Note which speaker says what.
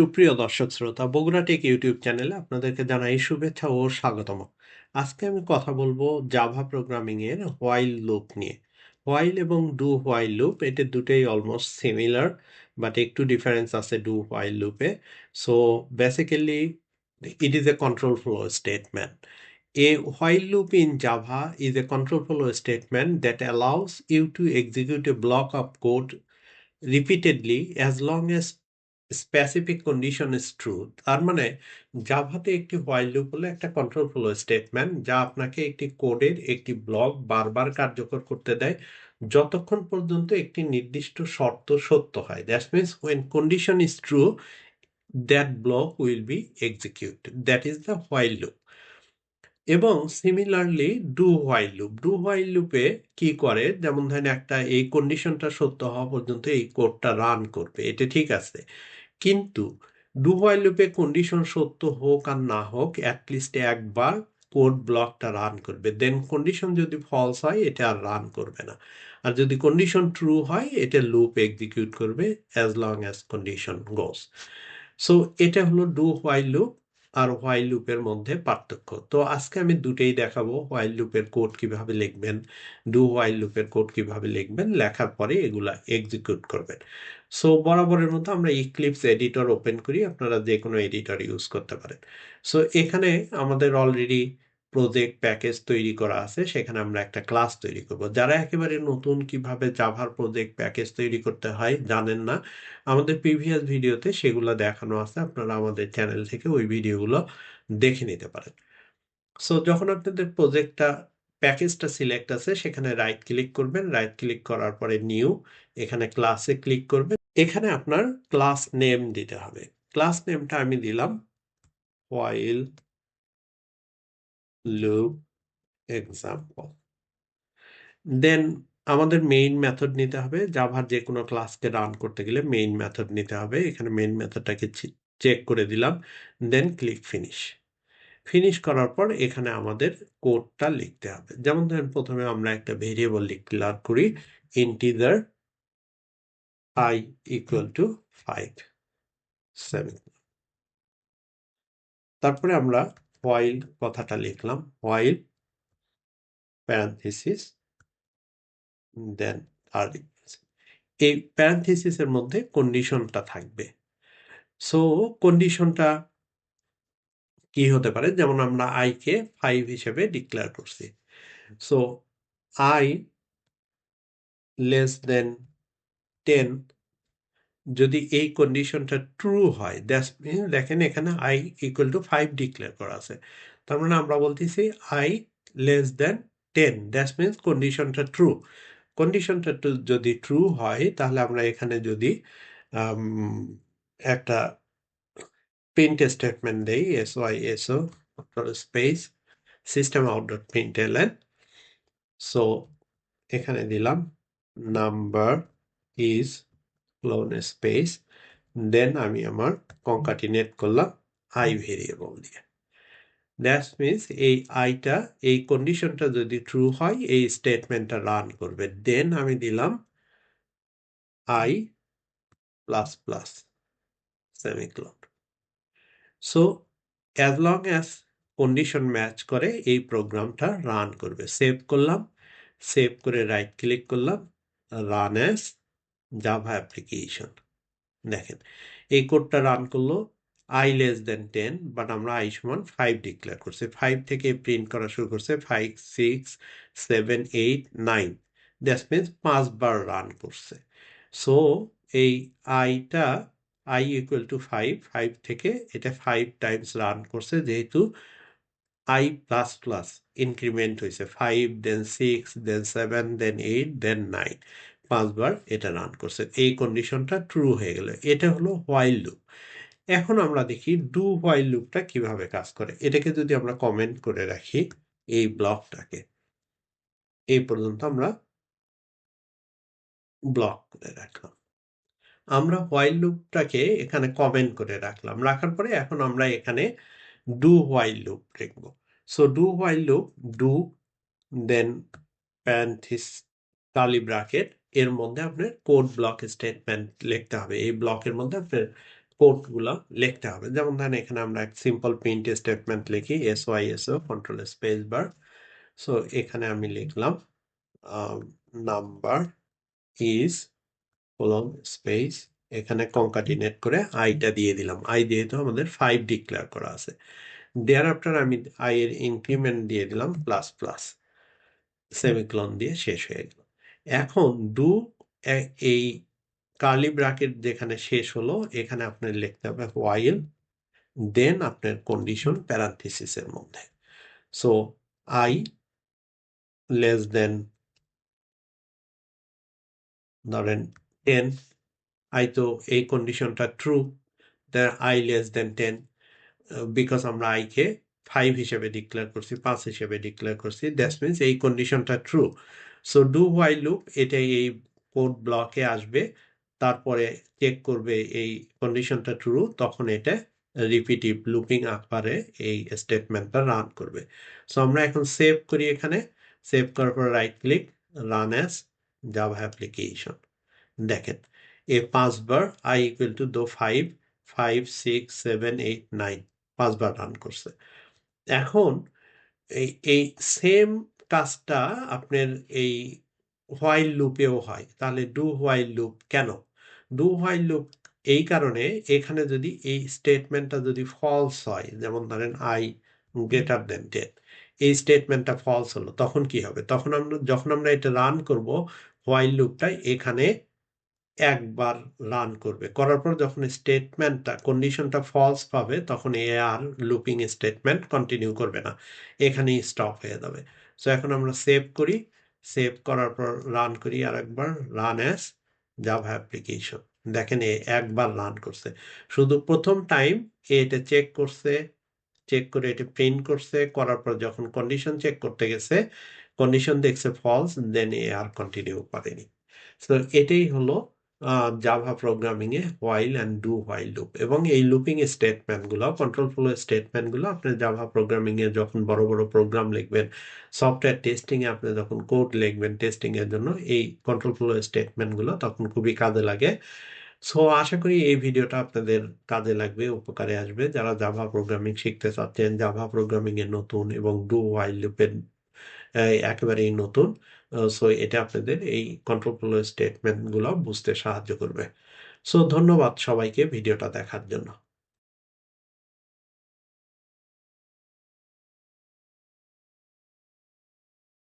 Speaker 1: সুপ্রিয় দর্শক শ্রোতা, বগুড়া টেক ইউটিউব চ্যানেলে আপনাদেরকে জানাই শুভেচ্ছা ও স্বাগতম। আজকে আমি কথা বলব জাভা প্রোগ্রামিং এর হোয়াইল লুপ নিয়ে। হোয়াইল এবং ডু হোয়াইল লুপ এটা দুটোই অলমোস্ট সিমিলার বাট একটু ডিফারেন্স আছে ডু হোয়াইল লুপে so basically it is a control flow statement. A while loop in Java is a control flow statement that allows you to execute a block of code repeatedly as long specific condition is true তার মানে জাভাতে একটি while loop হলো একটা control flow statement যা আপনাকে একটি কোডের একটি ব্লক বারবার কার্যকর করতে দেয় যতক্ষণ পর্যন্ত একটি নির্দিষ্ট শর্ত সত্য হয়। That means when condition is true that block will be execute that is the while loop এবং similarly do while loop do while লুপে কি করে? যেমন ধরেন একটা এই কন্ডিশনটা সত্য হওয়া পর্যন্ত এই কোডটা রান করবে, এটা ঠিক আছে। কিন্তু ডু হোয়াইল লুপে কন্ডিশন সত্য হোক আর না হোক অ্যাটলিস্ট একবার কোড ব্লকটা রান করবে। দেন কন্ডিশন যদি ফলস হয়, এটা আর রান করবে না। আর যদি কন্ডিশন ট্রু হয়, এটা লুপ এক্সিকিউট করবে as long as condition goes so এটা হলো ডু হোয়াইল লুপ আর হোয়াইল লুপের মধ্যে পার্থক্য। তো আজকে আমি দুটেই দেখাবো হোয়াইল লুপের কোড কীভাবে লিখবেন ডু হোয়াইল লুপের কোড কীভাবে লিখবেন, লেখার পরে এগুলা এক্সিকিউট করবেন। সো বরাবরের মতো আমরা ইক্লিপস এডিটর ওপেন করি, আপনারা যে কোনো এডিটর ইউজ করতে পারেন। সো এখানে আমাদের অলরেডি প্রজেক্ট প্যাকেজ তৈরি করা আছে, সেখানে আমরা একটা ক্লাস তৈরি করব। যারা একেবারে নতুন কীভাবে জাভার প্রজেক্ট প্যাকেজ তৈরি করতে হয় জানেন না, আমাদের প্রিভিয়াস ভিডিওতে সেগুলো দেখানো আছে, আপনারা আমাদের চ্যানেল থেকে ওই ভিডিওগুলো দেখে নিতে পারেন। সো যখন আপনাদের প্রজেক্টটা প্যাকেজটা সিলেক্ট আছে, সেখানে রাইট ক্লিক করবেন রাইট ক্লিক করার পরে নিউ এখানে ক্লাসে ক্লিক করবেন। এখানে আপনার ক্লাস নেম দিতে হবে। ক্লাস নেমটা আমি দিলাম হোয়াইল loop example. দেন আমাদের মেইন মেথড নিতে হবে। জাভার যে কোনো ক্লাসকে রান করতে গেলে মেইন মেথড নিতে হবে। এখানে মেইন মেথডটাকে চেক করে দিলাম। দেন ক্লিক ফিনিশ ফিনিশ করার পর এখানে আমাদের কোডটা লিখতে হবে। যেমন ধরেন প্রথমে আমরা একটা ভেরিয়েবল ডিক্লেয়ার করি। Integer I equal to five seven তারপরে আমরা হোয়াইল কথাটা লিখলাম হোয়াইল প্যারান্থিসিস দেন আর এই প্যারান্থিসিসের মধ্যে কন্ডিশনটা থাকবে। সো কন্ডিশনটা কি হতে পারে? যেমন আমরা আইকে ফাইভ হিসেবে ডিক্লেয়ার করছি। So I less than ten যদি এই কন্ডিশনটা ট্রু হয় দ্যাটস মিন দেখেন এখানে I equal to five declare করা আছে। তার মানে আমরা বলতেছি I less than ten that's means কন্ডিশনটা ট্রু কন্ডিশনটা যদি ট্রু হয়, তাহলে আমরা এখানে যদি একটা প্রিন্ট স্টেটমেন্ট দেই S Y S O space system out dot print ln so এখানে দিলাম number is colon space then আমি আমার কনকাটিনেট করলাম আই ভেরিয়েবল দিয়ে। দ্যাট মিনস এই আইটা এই কন্ডিশনটা যদি ট্রু হয়, এই স্টেটমেন্টটা রান করবে। দেন আমি দিলাম I plus plus semicolon so as long as condition match করে, এই প্রোগ্রামটা রান করবে। সেভ করলাম। সেভ করে রাইট ক্লিক করলাম। Run as Java application. দেখেন, এই কোডটা রান করল I less than ten but আমরা আই সমান ফাইভ ডিক্লেয়ার করছি। ফাইভ থেকে প্রিন্ট করা শুরু করছে five six seven eight nine that means পাঁচবার রান করছে। সো এই আইটা I equal to five five থেকে এটা ফাইভ টাইমস রান করছে, যেহেতু আই প্লাস প্লাস ইনক্রিমেন্ট হয়েছে। Five then six then seven then eight then nine পাঁচবার এটা রান করছে। এই কন্ডিশনটা ট্রু হয়ে গেল। এটা হলো হোয়াইল লুপ এখন আমরা দেখি ডু হোয়াইল লুপটা কীভাবে কাজ করে। এটাকে যদি আমরা কমেন্ট করে রাখি এই ব্লকটাকে এই পর্যন্ত আমরা ব্লক করে রাখলাম। আমরা হোয়াইল লুপটাকে এখানে কমেন্ট করে রাখলাম। রাখার পরে এখন আমরা এখানে ডু হোয়াইল লুপ লিখব। So do while loop do then parenthesis curly bracket এর মধ্যে আপনার কোড ব্লক স্টেটমেন্ট লিখতে হবে। এই ব্লকের মধ্যে আপনার কোডগুলো লিখতে হবে। যেমন ধরেন এখানে আমরা এক সিম্পল প্রিন্ট স্টেটমেন্ট লিখি S Y S O control space bar so এখানে আমি লিখলাম নাম্বার ইজ কোলন স্পেস এখানে কনকাটিনেট করে আইটা দিয়ে দিলাম। আই দিয়ে তো আমাদের ফাইভ ডিক্লেয়ার করা আছে। দেয়ার আফটার আমি আই এর ইনক্রিমেন্ট দিয়ে দিলাম প্লাস প্লাস সেমিক্লন দিয়ে শেষ হয়ে গেল। এখন ডু এই কার্লি ব্রাকেট যেখানে শেষ হলো, এখানে আপনার লিখতে হবে ওয়াইল দেন আপনার কন্ডিশন প্যারান্থিসিসের মধ্যে। সো আই লেস দেন ধরেন টেন আই তো এই কন্ডিশনটা true I less than ten because আমরা আইকে ফাইভ হিসেবে ডিক্লেয়ার করছি, পাঁচ হিসেবে ডিক্লেয়ার করছি দ্যাটস মিনস এই কন্ডিশনটা true so do while loop এটা এই কোড ব্লকে আসবে, তারপরে চেক করবে এই কন্ডিশনটা ট্রু তখন এটা রিপিটিভ লুপিং আকারে এই স্টেটমেন্টটা রান করবে। সো আমরা এখন সেভ করি এখানে সেভ করার পর right click run as Java application দেখেন এ পাঁচবার আই ইকুয়াল টু দো five five six seven eight nine পাঁচবার রান করছে। এখন এই সেম কাজটা আপনার এই হোয়াইল লুপেও হয়। তাহলে ডু হোয়াইল লুপ কেন? ডু হোয়াইল লুপ এই কারণে এখানে যদি এই স্টেটমেন্টটা যদি ফলস হয়, যেমন ধরেন আই গ্রেটার দেন টেন এই স্টেটমেন্টটা ফলস হলো, তখন কি হবে? তখন আমরা, যখন আমরা এটা রান করব হোয়াইল লুপটা এখানে একবার রান করবে। করার পর যখন স্টেটমেন্টটা কন্ডিশনটা ফলস পাবে, তখন এ আর লুপিং স্টেটমেন্ট কন্টিনিউ করবে না। এখানেই স্টপ হয়ে যাবে। সো এখন আমরা সেভ করি। সেভ করার পর রান করি আর একবার রান অ্যাস জাভা অ্যাপ্লিকেশন দেখেন এ একবার রান করছে। শুধু প্রথম টাইম এটা চেক করছে চেক করে এটা প্রিন্ট করছে। করার পর যখন কন্ডিশন চেক করতে গেছে কন্ডিশন দেখছে ফলস দেন এ আর কন্টিনিউ করেনি। সো এটাই হলো Java প্রোগ্রামিংয়ে while and do while loop এবং এই লুপিং স্টেটমেন্টগুলো কন্ট্রোল ফ্লো স্টেটমেন্টগুলো আপনি জাভা প্রোগ্রামিংয়ে যখন বড় বড় প্রোগ্রাম লিখবেন সফটওয়্যার টেস্টিংয়ে আপনি যখন কোড লিখবেন টেস্টিংয়ের জন্য, এই কন্ট্রোল ফ্লো স্টেটমেন্টগুলো তখন খুবই কাজে লাগে। সো আশা করি এই ভিডিওটা আপনাদের কাজে লাগবে, উপকারে আসবে। যারা জাভা প্রোগ্রামিং শিখতে চাচ্ছেন জাভা প্রোগ্রামিংয়ে নতুন এবং ডু হোয়াইল লুপের একেবারেই নতুন। সো এটা আপনাদের এই কন্ট্রোল ফ্লো স্টেটমেন্টগুলো বুঝতে সাহায্য করবে। সো ধন্যবাদ সবাইকে ভিডিওটা দেখার জন্য।